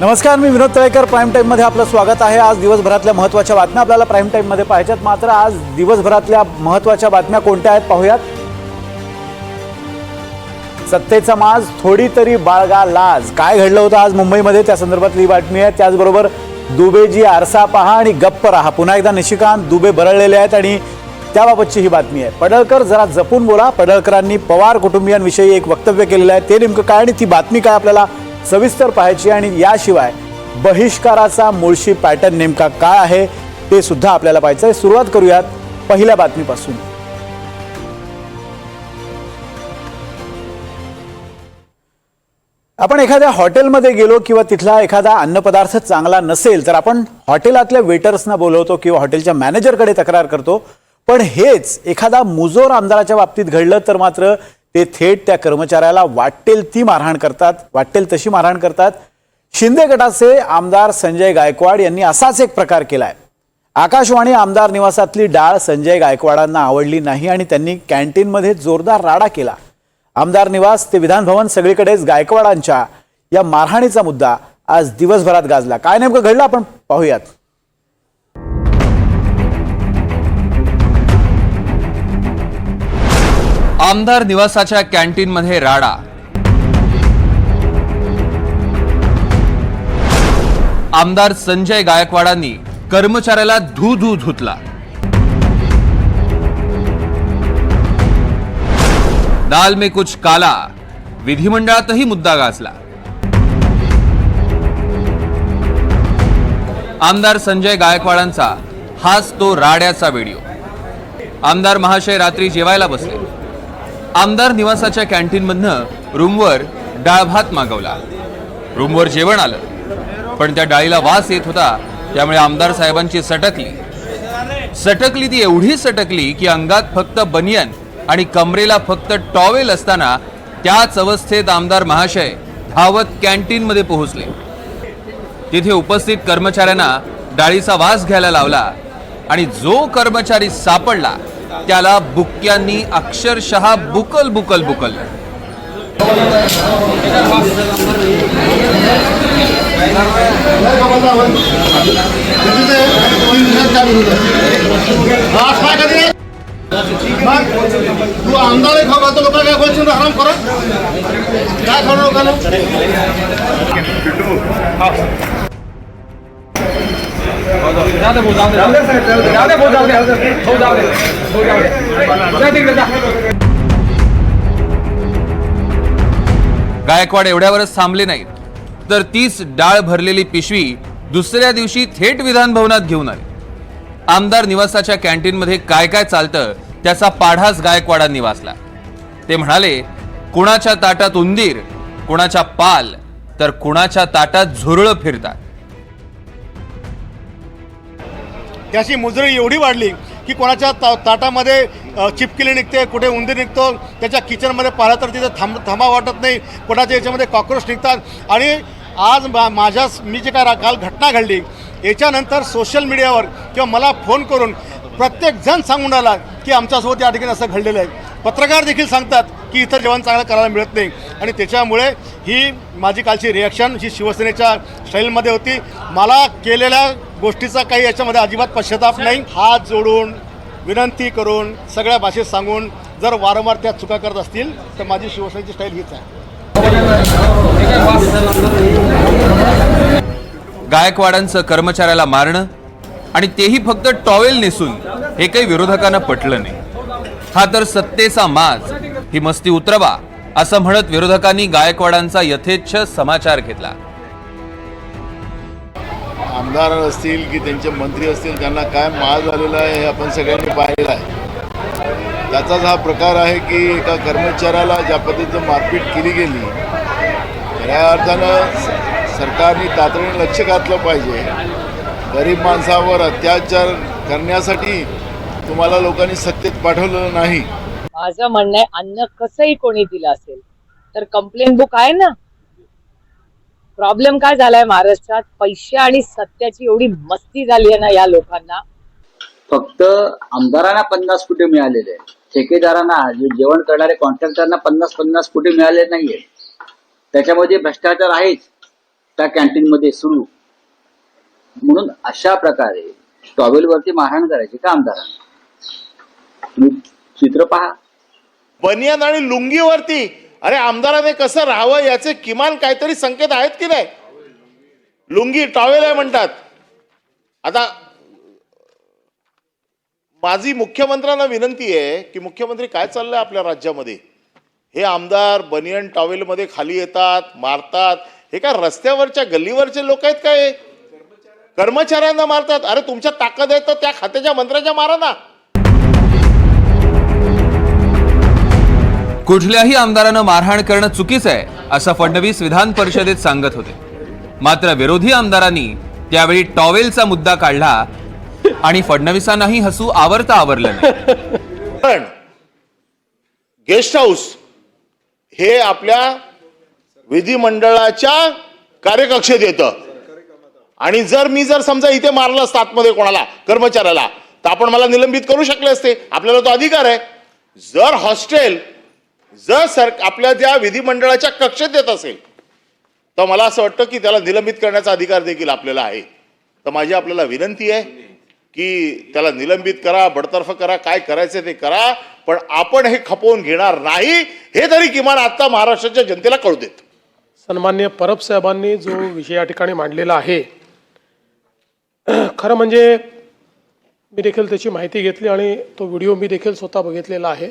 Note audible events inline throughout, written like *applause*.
नमस्कार मी विनोद तळेकर. प्राईम टाईममध्ये आपलं स्वागत आहे. आज दिवसभरातल्या महत्त्वाच्या बातम्या आपल्याला प्राईम टाईममध्ये पाहिजेत मात्र आज दिवसभरातल्या महत्त्वाच्या बातम्या कोणत्या आहेत पाहूयात. सत्तेचा माज थोडी तरी बाळगा लाज काय घडलं होतं आज मुंबईमध्ये? त्या संदर्भातली बातमी आहे. त्याचबरोबर दुबेजी आरसा पहा आणि गप्प राहा. पुन्हा एकदा निशिकांत दुबे बरळलेले आहेत आणि त्याबाबतची ही बातमी आहे. पडळकर जरा जपून बोला. पडळकरांनी पवार कुटुंबियांविषयी एक वक्तव्य केलेलं आहे. ते नेमकं काय आणि ती बातमी काय आपल्याला सविस्तर पाहायची आणि याशिवाय बहिष्काराचा मुळशी पॅटर्न नेमका काय आहे ते सुद्धा आपल्याला पाहायचं आहे सुरुवात करूयात पहिल्या बातमीपासून. आपण एखाद्या हॉटेलमध्ये गेलो किंवा तिथला एखादा अन्नपदार्थ चांगला नसेल तर आपण हॉटेलातल्या वेटर्सना बोलवतो किंवा हॉटेलच्या मॅनेजरकडे तक्रार करतो. पण हेच एखादा मुजोर आमदाराच्या बाबतीत घडलं तर मात्र ते थेट त्या कर्मचाऱ्याला वाटेल ती मारहाण करतात वाटेल तशी मारहाण करतात. शिंदे गटाचे आमदार संजय गायकवाड यांनी असाच एक प्रकार केलाय. आकाशवाणी आमदार निवासातली डाळ संजय गायकवाडांना आवडली नाही आणि त्यांनी कॅन्टीनमध्ये जोरदार राडा केला. आमदार निवास ते विधानभवन सगळीकडेच गायकवाडांच्या या मारहाणीचा मुद्दा आज दिवसभरात गाजला. काय नेमकं घडलं आपण पाहूयात. आमदार निवासाच्या कॅन्टीनमध्ये राडा. आमदार संजय गायकवाडांनी कर्मचाऱ्याला धू धू धुतला. दाल में कुछ काला विधिमंडळातही मुद्दा गाजला. आमदार संजय गायकवाडांचा हाच तो राड्याचा व्हिडिओ. आमदार महाशय रात्री जेवायला बसले. आमदार निवासाच्या कॅन्टीनमधनं रूमवर डाळ भात मागवला. रूमवर जेवण आलं. पण त्या डाळीला वास येत होता त्यामुळे आमदार साहेबांची सटकली. सटकली ती एवढी सटकली की अंगात फक्त बनियन आणि कमरेला फक्त टॉवेल असताना त्याच अवस्थेत आमदार महाशय धावत कॅन्टीनमध्ये पोहोचले. तिथे उपस्थित कर्मचाऱ्यांना डाळीचा वास घ्यायला लावला आणि जो कर्मचारी सापडला त्याला बुक्क्यांनी अक्षरशः बुकल बुकल बुकल. तू आमदार आहे खाऊ घालतो लोक काय बोलशील आराम करा काय खाऊ लोकांना गायकवाड एवढ्यावरच थांबले नाहीत. तर तीच डाळ भरलेली पिशवी दुसऱ्या दिवशी थेट विधान भवनात घेऊन आले. आमदार निवासाच्या कॅन्टीनमध्ये काय काय चालतं त्याचा पाढाच गायकवाडांनी वाचला ते म्हणाले कुणाच्या ताटात उंदीर कुणाच्या पाल तर कुणाच्या ताटात झुरळ फिरतात. त्याची मुजरी एवढी वाढली की कोणाच्या ता ताटामध्ये चिपकिली निघते कुठे उंदीर निघतो त्याच्या किचनमध्ये पाहिलं तर तिथे थांब थांबा वाटत नाही कोणाच्या याच्यामध्ये कॉक्रोच निघतात. आणि आज मा माझ्या मी जे काय काल घटना घडली याच्यानंतर सोशल मीडियावर किंवा मला फोन करून प्रत्येकजण सांगून आला की आमच्यासोबत या ठिकाणी असं घडलेलं आहे. पत्रकार देखील सांगतात की इतर जेवण चांगलं करायला मिळत नाही. आणि त्याच्यामुळे ही माझी कालची रिॲक्शन ही शिवसेनेच्या स्टाईलमध्ये होती. मला केलेल्या गोष्टीचा काही याच्यामध्ये अजिबात पश्चाताप नाही. हात जोडून विनंती करून सगळ्या भाषेत सांगून जर वारंवार त्या चुका करत असतील तर माझी शिवसेनेची स्टाईल हीच आहे. गायकवाडांचं कर्मचाऱ्याला मारणं आणि तेही फक्त टॉवेल नेसून हे काही विरोधकांना पटलं नाही. हा तर सत्तेचा माज. ही मस्ती उतरवा असं म्हणत विरोधकांनी गायकवाडांचा यथेच्छ समाचार घेतला. आमदार असतील की त्यांचे मंत्री असतील त्यांना काय माल झालेला आहे हे आपण सगळ्यांनी पाहिलेलं आहे. त्याचाच हा प्रकार आहे की एका कर्मचाऱ्याला ज्या पद्धतीनं मारपीट केली गेली या अर्थानं सरकारने तातडीने लक्ष घातलं पाहिजे. गरीब माणसावर अत्याचार करण्यासाठी तुम्हाला लोकांनी सत्तेत पाठवलेलं नाही. माझं म्हणणं आहे अन्न कसंही कोणी दिलं असेल तर कंप्लेंट बुक आहे ना? प्रॉब्लेम काय झालाय महाराष्ट्रात? पैसे आणि सत्याची एवढी मस्ती झाली आहे ना या लोकांना? फक्त आमदारांना पन्नास कोटी मिळालेले ठेकेदारांना जे जेवण करणारे कॉन्ट्रॅक्टरना पन्नास पन्नास कोटी मिळाले नाहीये. त्याच्यामध्ये भ्रष्टाचार आहेच. त्या कॅन्टीनमध्ये सुरू. म्हणून अशा प्रकारे टॉवेलवरती मारहाण करायची का आमदारांना? चित्र पहा. बनियान आणि लुंगीवरती. अरे आमदाराने कसं राहावं याचे किमान काहीतरी संकेत आहेत की नाही? लुंगी टॉवेल आहे म्हणतात. आता माझी मुख्यमंत्र्यांना विनंती आहे की मुख्यमंत्री काय चाललंय आपल्या राज्यामध्ये? हे आमदार बनियन टॉवेलमध्ये खाली येतात मारतात. हे काय रस्त्यावरच्या गल्लीवरचे लोक आहेत काय कर्मचाऱ्यांना मारतात. अरे तुमच्या ताकद आहे तर त्या खात्याच्या मंत्र्याच्या मारा ना. कुठल्याही आमदारानं मारहाण करणं चुकीचं आहे असं फडणवीस विधान परिषदेत सांगत होते. मात्र विरोधी आमदारांनी त्यावेळी टॉवेलचा मुद्दा काढला आणि फडणवीसांनाही हसू आवरता आवरलं नाही. पण गेस्ट हाऊस हे आपल्या विधिमंडळाच्या कार्यकक्षेत येतं. आणि जर मी जर समजा इथे मारलं असतं आतमध्ये कोणाला कर्मचाऱ्याला तर आपण मला निलंबित करू शकले असते. आपल्याला तो अधिकार आहे. जर हॉस्टेल जर सर आपल्या त्या विधिमंडळाच्या कक्षेत येत असेल तर मला असं वाटतं की त्याला निलंबित करण्याचा अधिकार देखील आपल्याला आहे. तर माझी आपल्याला विनंती आहे की त्याला निलंबित करा बडतर्फ करा काय करायचं ते करा पण आपण हे खपवून घेणार नाही हे तरी किमान आत्ता महाराष्ट्राच्या जनतेला कळू देत. सन्मान्य परब साहेबांनी जो विषय या ठिकाणी मांडलेला आहे खरं म्हणजे मी देखील त्याची माहिती घेतली आणि तो व्हिडिओ मी देखील स्वतः बघितलेला आहे.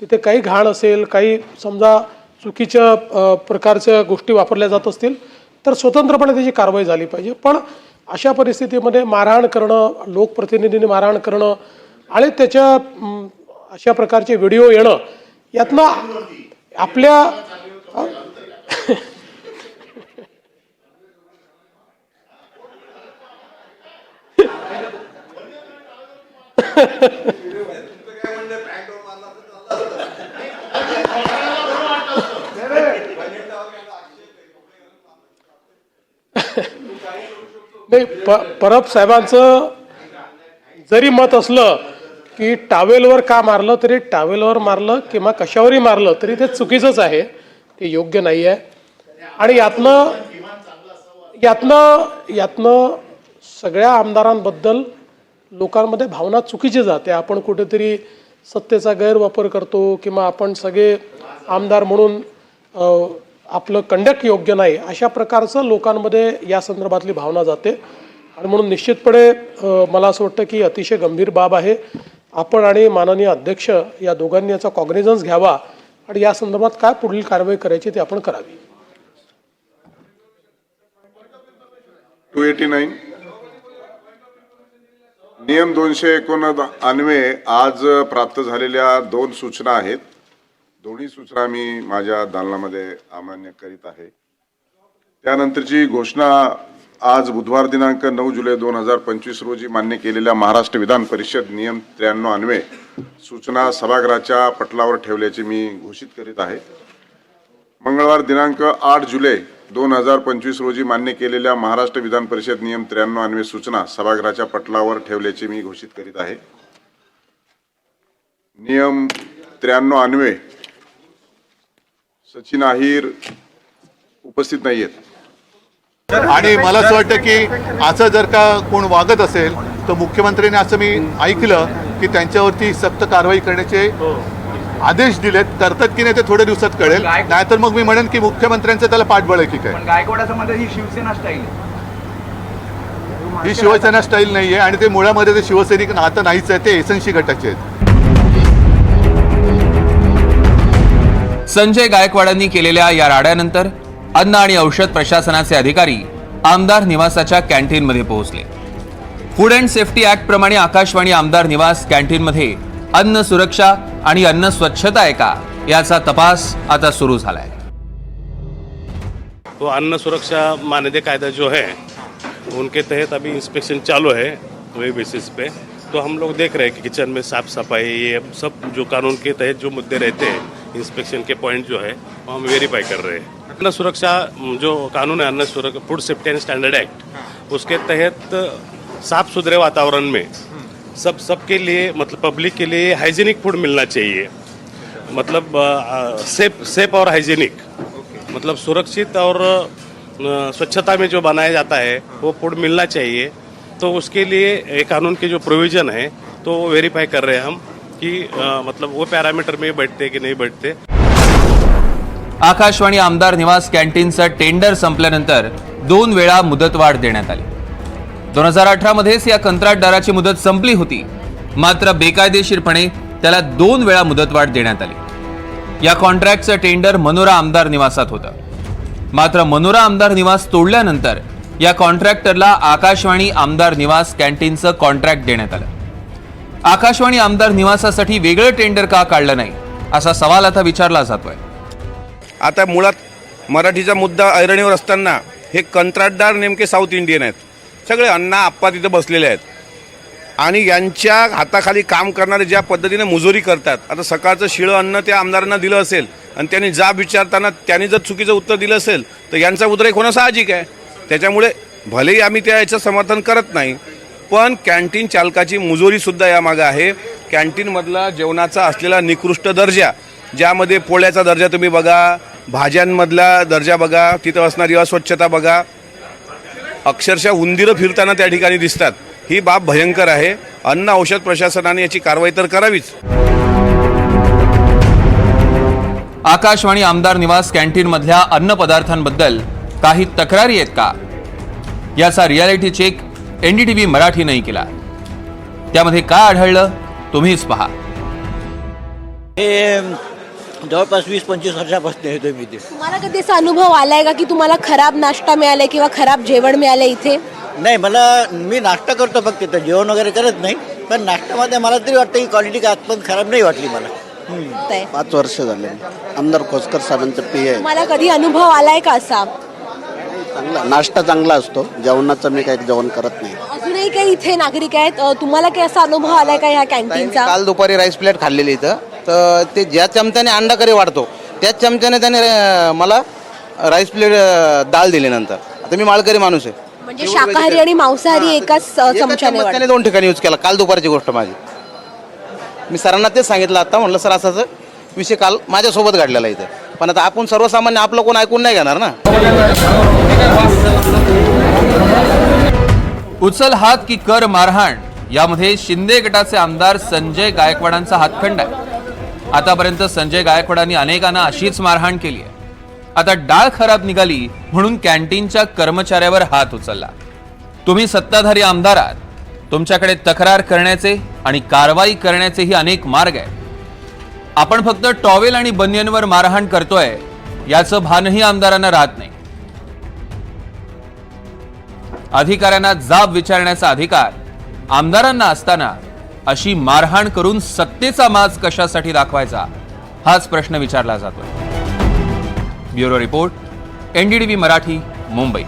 तिथे काही घाण असेल काही समजा चुकीच्या प्रकारच्या गोष्टी वापरल्या जात असतील तर स्वतंत्रपणे त्याची कारवाई झाली पाहिजे. पण अशा परिस्थितीमध्ये मारहाण करणं लोकप्रतिनिधींनी मारहाण करणं आणि त्याच्या अशा प्रकारचे व्हिडिओ येणं यातनं आपल्या *laughs* नाही प परब साहेबांचं जरी मत असलं की टावेलवर का मारलं तरी टावेलवर मारलं किंवा कशावरही मारलं तरी ते चुकीचंच आहे. ते योग्य नाही आहे. आणि यातनं यातनं यातनं सगळ्या आमदारांबद्दल लोकांमध्ये भावना चुकीची जाते. आपण कुठेतरी सत्तेचा गैरवापर करतो किंवा आपण सगळे आमदार म्हणून आपलं कंडक्ट योग्य नाही अशा प्रकारचं लोकांमध्ये या संदर्भातली भावना जाते. आणि म्हणून निश्चितपणे मला असं वाटतं की अतिशय गंभीर बाब आहे. आपण आणि माननीय अध्यक्ष या दोघांनी याचा कॉग्निझन्स घ्यावा आणि या संदर्भात काय पुढील कारवाई करायची ते आपण करावी. टू एटी नाईन नियम दोनशे एकोणनव्वे आज प्राप्त झालेल्या दोन सूचना आहेत. दोन्ही सूचना मी माझ्या दालनामध्ये अमान्य करीत आहे. त्यानंतरची घोषणा आज बुधवार दिनांक नऊ जुलै दोन हजार पंचवीस रोजी मान्य केलेल्या महाराष्ट्र विधान परिषद नियम त्र्याण्णव अन्वये सूचना सभागृहाच्या पटलावर ठेवल्याचे मी घोषित करीत आहे. मंगळवार दिनांक आठ जुलै दोन हजार पंचवीस रोजी मान्य केलेल्या महाराष्ट्र विधान परिषद नियम त्र्याण्णव अन्वे सूचना सभागृहाच्या पटलावर ठेवल्याचे मी घोषित करीत आहे. नियम त्र्याण्णव अन्वे सचिन अहिर उपस्थित नाही आहेत आणि मला असं वाटतं की असं जर का कोण वागत असेल तर मुख्यमंत्र्यांनी असं मी ऐकलं की त्यांच्यावरती सक्त कारवाई करण्याचे आदेश दिलेत. करतात की नाही ते थोड्या दिवसात कळेल. नाहीतर मग मी म्हणेन की मुख्यमंत्र्यांचं त्याला पाठबळ आहे की काय. गायकवाडाचं ही शिवसेना स्टाईल ही शिवसेना स्टाईल नाही आहे आणि ते मुळामध्ये ते शिवसैनिक नातं नाहीच आहे ते एसएनसी गटाचे आहेत. संजय गायकवाडांनी केलेल्या या राड्यानंतर अन्न आणि औषध प्रशासनाचे अधिकारी आमदार निवासाच्या कॅन्टीनमध्ये पोहोचले. फूड अँड सेफ्टी ऍक्ट प्रमाणे आकाशवाणी आमदार निवास कॅन्टीनमध्ये अन्न सुरक्षा आणि अन्न स्वच्छता आहे का याचा तपास आता सुरू झालाय. तो अन्न सुरक्षा मानदेय कायदा जो है उनके तहत अभी इंस्पेक्शन चालू है वही बेसिस पे। तो हम लोग देख रहे हैं कि किचन में साफ सफाई ये सब जो कानून के तहत जो मुद्दे रहते हैं इंस्पेक्शन के पॉइंट जो है वो हम वेरीफाई कर रहे हैं। अन्न सुरक्षा जो कानून है अन्न सुरक्षा food safety and standard act उसके तहत साफ सुथरे वातावरण में सब सबके लिए मतलब पब्लिक के लिए हाइजीनिक फूड मिलना चाहिए। मतलब सेफ सेफ और हाइजीनिक मतलब सुरक्षित और स्वच्छता में जो बनाया जाता है वो फूड मिलना चाहिए। तो उसके लिए कानून के जो प्रोविज़न है तो वेरीफाई कर रहे हैं हम। कि मतलब वो पैरामीटर में बैठते कि नहीं बैठते। आकाशवाणी आमदार निवास कॅन्टीनचं टेंडर संपल्यानंतर दोन वेळा मुदतवाढ देण्यात आली. दोन हजार अठरा मध्येच या कंत्राटदाराची मुदत संपली होती. मात्र बेकायदेशीरपणे त्याला दोन वेळा मुदतवाढ देण्यात आली. या कॉन्ट्रॅक्टचं टेंडर मनोरा आमदार निवासात होतं. मात्र मनोरा आमदार निवास तोडल्यानंतर या कॉन्ट्रॅक्टरला आकाशवाणी आमदार निवास कॅन्टीनचं कॉन्ट्रॅक्ट देण्यात आलं. आकाशवाणी आमदार निवासासाठी वेगळं टेंडर का काढलं नाही? असा सवाल आता विचारला जातोय. आता मुळात मराठीचा मुद्दा ऐरणीवर असताना हे कंत्राटदार नेमके साऊथ इंडियन आहेत. सगळे अण्णा आप्पा तिथं बसलेले आहेत. आणि यांच्या हाताखाली काम करणारे ज्या पद्धतीने मुजोरी करतात आता सकाळचं शिळं अन्न त्या आमदारांना दिलं असेल आणि त्यांनी जाब विचारताना त्यांनी जर चुकीचं उत्तर दिलं असेल तर यांचा उद्रेक होणं साहजिक आहे. त्याच्यामुळे भलेही आम्ही त्या याचं समर्थन करत नाही पण कॅन्टीन चालकाची मुजोरीसुद्धा यामागं आहे. कॅन्टीनमधला जेवणाचा असलेला निकृष्ट दर्जा ज्यामध्ये पोळ्याचा दर्जा तुम्ही बघा भाज्यांमधला दर्जा बघा तिथं असणारी अस्वच्छता बघा. अक्षरशः उंदीरं फिरताना त्या ठिकाणी दिसतात. ही बाब भयंकर आहे. अन्न औषध प्रशासनाने याची कारवाई तर करावीच. आकाशवाणी आमदार निवास कॅन्टीनमधल्या अन्न पदार्थांबद्दल काही तक्रारी आहेत का? याचा रियालिटी चेक एनडीटीव्ही मराठीनंही केला. त्यामध्ये काय आढळलं तुम्हीच पहा. हे जवळपास वीस पंचवीस वर्षापासून येतो मी ते तुम्हाला कधी असा अनुभव आलाय का की तुम्हाला खराब नाश्ता मिळालाय किंवा खराब जेवण मिळालंय इथे? नाही मला मी नाश्ता करतो फक्त तर जेवण वगैरे करत नाही पण नाश्त्यामध्ये मला तरी वाटतं की क्वालिटी काय आजपर्यंत खराब नाही वाटली मला. पाच वर्ष झाले. आमदार खोसकर साहेबांचं पेय आहे तुम्हाला कधी अनुभव आलाय का असा? चांगला नाश्ता चांगला असतो. जेवणाचं मी काही जेवण करत नाही. अजूनही काही इथे नागरिक आहेत? अ, तुम्हाला काही असा अनुभव आलाय का ह्या कॅन्टीनचा? काल दुपारी राईस प्लेट खाल्लेली इथं. तर ते ज्या चमच्याने अंडा करी वाढतो त्याच चमच्याने त्याने अं, मला राईस प्लेट अं, डाळ दिली नंतर. आता मी माळकरी माणूस आहे. म्हणजे शाकाहारी आणि मांसाहारी एकाच अ, एका चमच्याने चमच्याने दोन ठिकाणी यूज केला. काल दुपारची गोष्ट माझी. मी सरांना तेच सांगितलं आता म्हटलं सर असाच विषय काल माझ्यासोबत घडलेला इथं. पण आता आपण सर्वसामान्य आपलं कोण ऐकून नाही घेणार ना. उचल हात की कर मारहाण यामध्ये शिंदे गटाचे आमदार संजय गायकवाडांचा हातखंड आहे. आतापर्यंत संजय गायकवाडांनी अनेकांना अशीच मारहाण केली आहे. आता डाळ खराब निघाली म्हणून कॅन्टीनच्या कर्मचाऱ्यावर हात उचलला. तुम्ही सत्ताधारी आमदार आहात. तुमच्याकडे तक्रार करण्याचे आणि कारवाई करण्याचेही अनेक मार्ग आहेत. आपण फक्त टॉवेल आणि बनियनवर मारहाण करतोय याचं भानही आमदारांना राहत नाही. अधिकाऱ्यांना जाब विचारण्याचा अधिकार आमदारांना असताना अशी मारहाण करून सत्तेचा माज कशासाठी दाखवायचा हाच प्रश्न विचारला जातोय. Bureau report NDTV Marathi Mumbai.